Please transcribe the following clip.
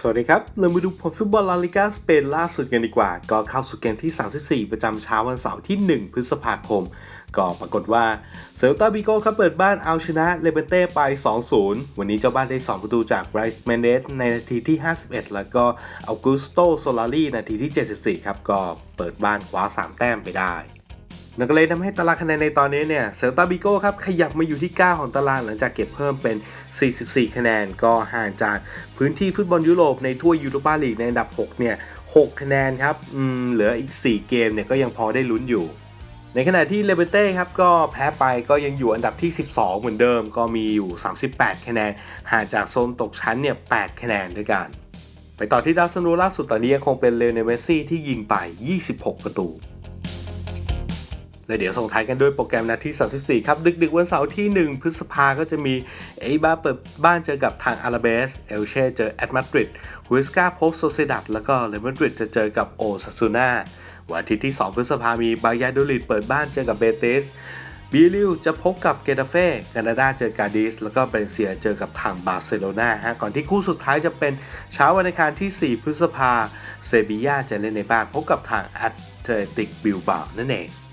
สวัสดีครับ เรามาดูผลฟุตบอลลาลิกาสเปนล่าสุดกันดีกว่า ก็เข้าสู่เกมที่ 34 ประจำเช้าวันเสาร์ที่ 1 พฤษภาคม ก็ปรากฏว่าเซลตาบิโกครับเปิดบ้านเอาชนะเลเบนเต้ไป 2-0 วันนี้เจ้าบ้านได้ 2 ประตูจากไรส์เมนเดสในนาทีที่ 51 แล้วก็อัลกุสโตโซลารีนาทีที่ 74 ครับ ก็เปิดบ้านคว้า 3 แต้มไปได้ นั่นก็เลยทำให้ตารางคะแนนในตอนนี้เนี่ยเซลตาบิโก้ครับขยับมาอยู่ที่ 9 ของตารางหลังจากเก็บเพิ่มเป็น 44 คะแนน ก็ห่างจากพื้นที่ฟุตบอลยุโรปในทั่วยูโรปาลีกในอันดับ 6 เนี่ย 6 คะแนนครับเหลืออีก 4 เกมเนี่ยก็ยังพอได้ลุ้นอยู่ ในขณะที่เลเบเต้ครับก็แพ้ไปก็ยังอยู่อันดับที่ 12 เหมือนเดิม ก็มีอยู่ 38 คะแนนห่างจากโซนตกชั้นเนี่ย 8 คะแนนด้วยกัน ไปต่อที่ดาวซันโวล่าสุดตอนนี้ยังคงเป็นเลโอเนลเมสซี่ที่ยิงไป 26 ประตู และเดี๋ยวส่งท้ายกันด้วยโปรแกรมนาที34 ครับ ดึก ๆ วันเสาร์ที่ 1 พฤษภาก็จะมีเอบาเปิดบ้านเจอกับทางอาราเบส เอลเช่เจอแอตมาดริดฮุสกาพสโซเซดัตแล้วก็เรอัลมาดริดจะเจอกับโอซาซูนาวันอาทิตย์ที่ 2 พฤษภามีบายาโดลิดเปิดบ้านเจอกับเบเตสบิลิวจะพบกับเกตาเฟ่แคนาดาเจอกาดิส แล้วก็เบรนเซียเจอกับทางบาร์เซโลนาฮะ ก่อนที่คู่สุดท้ายจะเป็นเช้าวันอังคารที่ 4 พฤษภาเซบียาจะเล่นในบ้านพบกับทางแอตเลติกบิลบานั่นเอง